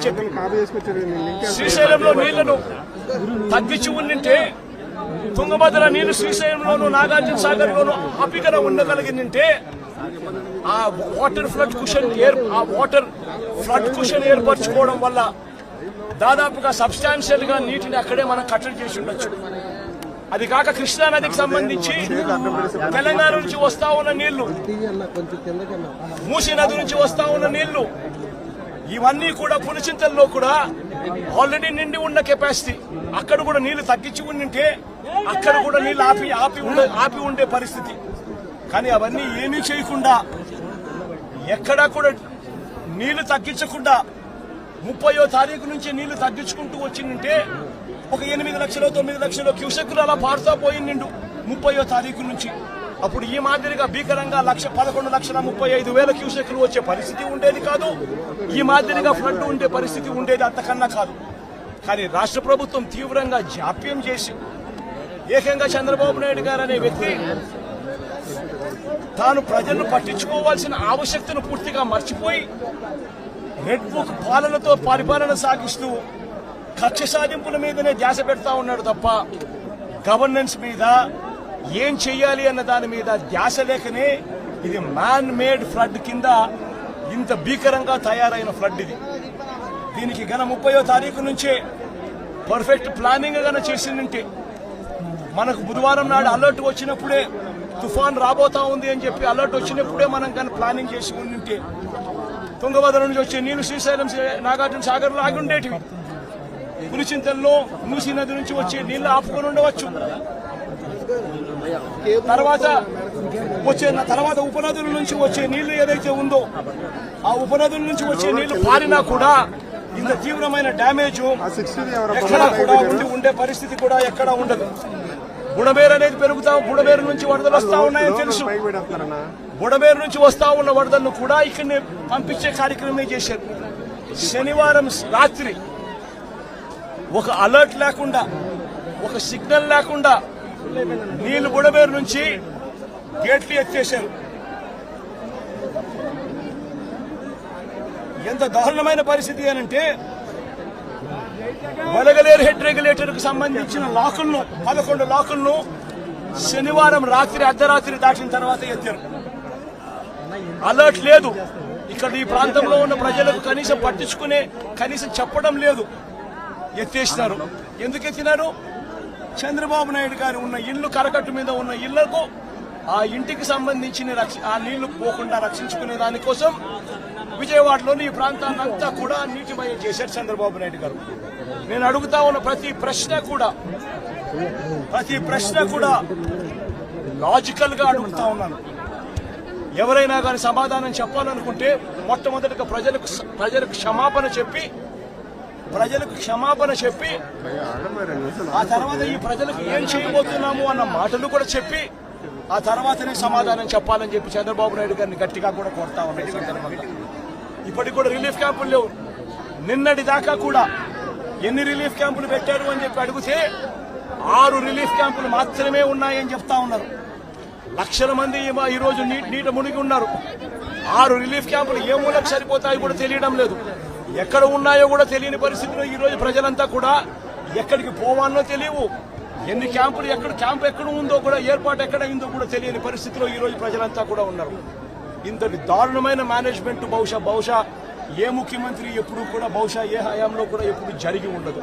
అని చెప్పి శ్రీశైలంలో నీళ్ళను తగ్గించి ఉండింటే తుంగభద్ర నీళ్ళు శ్రీశైలంలోను నాగార్జున సాగర్ లోను అపికన ఉండగలిగిందంటే ఆ వాటర్ ఫ్లడ్ కుషన్ ఏర్ ఆ వాటర్ ఫ్లడ్ కుషన్ ఏర్పరచుకోవడం వల్ల దాదాపుగా సబ్స్టాన్షియల్గా నీటిని అక్కడే మనం కట్టడి చేసి ఉండొచ్చు. అది కాక కృష్ణా నదికి సంబంధించి తెలంగాణ నుంచి వస్తా ఉన్న నీళ్ళు మూసీ నది నుంచి వస్తా ఉన్న నీళ్ళు ఇవన్నీ కూడా పులిచింతల్లో కూడా ఆల్రెడీ నిండి ఉన్న కెపాసిటీ. అక్కడ కూడా నీళ్ళు తగ్గించి ఉండింటే అక్కడ కూడా నీళ్ళు ఆపి ఆపి ఉండే ఆపి ఉండే పరిస్థితి. కానీ అవన్నీ ఏమీ చేయకుండా ఎక్కడా కూడా నీళ్ళు తగ్గించకుండా ముప్పయో తారీఖు నుంచి నీళ్ళు తగ్గించుకుంటూ వచ్చిందంటే ఒక ఎనిమిది లక్షలు తొమ్మిది లక్షలు క్యూసెక్కులు అలా పాడుతా పోయిండు ముప్పయో తారీఖు నుంచి. అప్పుడు ఈ మాదిరిగా భీకరంగా లక్ష పదకొండు లక్షల ముప్పై ఐదు వేల క్యూసెక్లు వచ్చే పరిస్థితి ఉండేది కాదు. ఈ మాదిరిగా ఫ్లడ్ ఉండే పరిస్థితి ఉండేది అంతకన్నా కాదు. కానీ రాష్ట్ర ప్రభుత్వం తీవ్రంగా జాప్యం చేసి ఏకంగా చంద్రబాబు నాయుడు గారు అనే వ్యక్తి తాను ప్రజలను పట్టించుకోవాల్సిన ఆవశ్యకతను పూర్తిగా మర్చిపోయి రెడ్ బుక్ పాలనతో పరిపాలన సాగిస్తూ కక్ష సాధింపుల మీదనే ధ్యాస పెడతా ఉన్నాడు తప్ప గవర్నెన్స్ మీద ఏం చెయ్యాలి అన్న దాని మీద ధ్యాస లేకనే ఇది మ్యాన్ మేడ్ ఫ్లడ్ కింద ఇంత భీకరంగా తయారైన ఫ్లడ్ ఇది. దీనికి గన ముప్పయో తారీఖు నుంచే పర్ఫెక్ట్ ప్లానింగ్ గన చేసిందంటే మనకు బుధవారం నాడు అలర్ట్ వచ్చినప్పుడే తుఫాన్ రాబోతా ఉంది అని చెప్పి అలర్ట్ వచ్చినప్పుడే మనం కానీ ప్లానింగ్ చేసి ఉంటే తుంగభద్ర నుంచి వచ్చే నీళ్ళు శ్రీశైలం నాగార్జున సాగర్లో ఆగి ఉండేటివి. పులిచింతల్లో మూసీ నది నుంచి వచ్చే నీళ్ళు ఆపుకొని ఉండవచ్చు. తర్వాత వచ్చే తర్వాత ఉపనదుల నుంచి వచ్చే నీళ్ళు ఏదైతే ఉందో ఆ ఉపనదుల నుంచి వచ్చే నీళ్ళు పారినా కూడా ఇంత తీవ్రమైన డ్యామేజ్ ఎక్కడా కూడా ఉండి ఉండే పరిస్థితి కూడా ఎక్కడా ఉండదు. బుడమేరు అనేది పెరుగుతా బుడమేరు నుంచి వరదలు వస్తా ఉన్నాయని తెలుసు. బుడమేరు నుంచి వస్తా ఉన్న వరదలను కూడా ఇక్కడనే పంపించే కార్యక్రమమే చేశారు. శనివారం రాత్రి ఒక అలర్ట్ లేకుండా ఒక సిగ్నల్ లేకుండా నీళ్ళు బుడమేరు నుంచి గేట్లు ఎత్తేశారు. ఎంత దారుణమైన పరిస్థితి అనంటే వలగలేరు హెడ్ రెగ్యులేటర్కు సంబంధించిన లాకులను పదకొండు లాకులను శనివారం రాత్రి అర్ధరాత్రి దాటిన తర్వాత ఎత్తారు. అలర్ట్ లేదు. ఇక్కడ ఈ ప్రాంతంలో ఉన్న ప్రజలకు కనీసం పట్టించుకునే కనీసం చెప్పడం లేదు. ఎత్తేసినారు. ఎందుకు ఎత్తినారు? చంద్రబాబు నాయుడు గారు ఉన్న ఇల్లు కరకట్టు మీద ఉన్న ఇళ్ళకు ఆ ఇంటికి సంబంధించిన రక్ష- ఆ నీళ్ళు పోకుండా రక్షించుకునే దానికోసం విజయవాడలోని ఈ ప్రాంతాన్ని అంతా కూడా నీటిమయం చేశారు చంద్రబాబు నాయుడు గారు. నేను అడుగుతా ఉన్న ప్రతి ప్రశ్న కూడా ప్రతి ప్రశ్న కూడా లాజికల్గా అడుగుతా ఉన్నాను. ఎవరైనా కానీ సమాధానం చెప్పాలనుకుంటే మొట్టమొదటిగా ప్రజలకు ప్రజలకు క్షమాపణ చెప్పి ప్రజలకు క్షమాపణ చెప్పి ఆ తర్వాత ఈ ప్రజలకు ఏం చేయబోతున్నాము అన్న మాటలు కూడా చెప్పి ఆ తర్వాతనే సమాధానం చెప్పాలని చెప్పి చంద్రబాబు నాయుడు గారిని గట్టిగా కూడా కొడతా ఉన్నాయి ఇప్పటికి కూడా రిలీఫ్ క్యాంపులు లేవు. నిన్నటి దాకా కూడా ఎన్ని రిలీఫ్ క్యాంపులు పెట్టారు అని చెప్పి అడిగితే ఆరు రిలీఫ్ క్యాంపులు మాత్రమే ఉన్నాయని చెప్తా ఉన్నారు. లక్షల మంది ఈరోజు ఈ నీట మునిగి ఉన్నారు. ఆరు రిలీఫ్ క్యాంపులు ఏ మూలకు సరిపోతాయి కూడా తెలియడం లేదు. ఎక్కడ ఉన్నాయో కూడా తెలియని పరిస్థితిలో ఈరోజు ప్రజలంతా కూడా ఎక్కడికి పోవాలో తెలియవు. ఎన్ని క్యాంపులు ఎక్కడ క్యాంప్ ఎక్కడ ఉందో కూడా ఏర్పాటు ఎక్కడ అయిందో కూడా తెలియని పరిస్థితిలో ఈరోజు ప్రజలంతా కూడా ఉన్నారు. ఇంతటి దారుణమైన మేనేజ్మెంట్ బహుశా బహుశా ఏ ముఖ్యమంత్రి ఎప్పుడు కూడా బహుశా ఏ హయాంలో కూడా ఎప్పుడు జరిగి ఉండదు.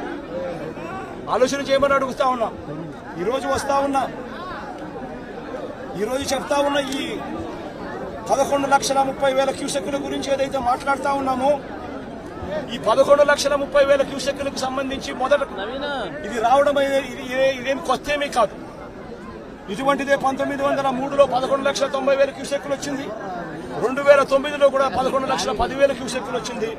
ఆలోచన చేయమని అడుగుతా ఉన్నా. ఈరోజు వస్తా ఉన్నా. ఈరోజు చెప్తా ఉన్న ఈ పదకొండు లక్షల ముప్పై వేల క్యూసెక్కుల గురించి ఏదైతే మాట్లాడుతూ ఉన్నామో ఈ పదకొండు లక్షల ముప్పై వేల క్యూసెక్కులకు సంబంధించి మొదట ఇది రావడం ఇది కొత్త ఏమీ కాదు. ఇటువంటిదే పంతొమ్మిది వందల మూడులో పదకొండు లక్షల తొంభై వేల క్యూసెక్కులు వచ్చింది. రెండు వేల తొమ్మిదిలో కూడా పదకొండు లక్షల పదివేల క్యూసెక్కులు వచ్చింది.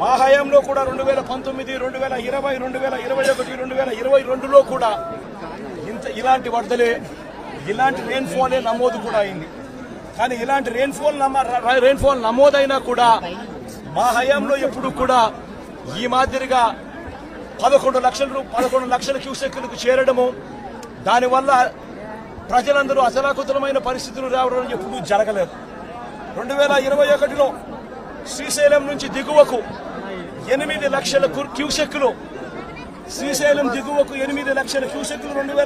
మా హయాంలో కూడా రెండు వేల పంతొమ్మిది రెండు వేల ఇరవై రెండు వేల ఇరవై ఒకటి రెండు వేల ఇరవై రెండులో కూడా ఇంత ఇలాంటి వరదలే ఇలాంటి రెయిన్ఫాలే నమోదు కూడా అయింది. కానీ ఇలాంటి రెయిన్ఫాల్ రెయిన్ఫాల్ నమోదైనా కూడా మా హయాంలో ఎప్పుడు కూడా ఈ మాదిరిగా పదకొండు లక్షల పదకొండు లక్షల క్యూసెక్కులకు చేరడము దానివల్ల ప్రజలందరూ అసలాకుతలమైన పరిస్థితులు రావడం ఎప్పుడూ జరగలేదు. రెండు వేల ఇరవై ఒకటిలో శ్రీశైలం నుంచి దిగువకు ఎనిమిది లక్షల కు- క్యూసెక్కులు శ్రీశైలం దిగువకు ఎనిమిది లక్షల క్యూసెక్కులు రెండు వేల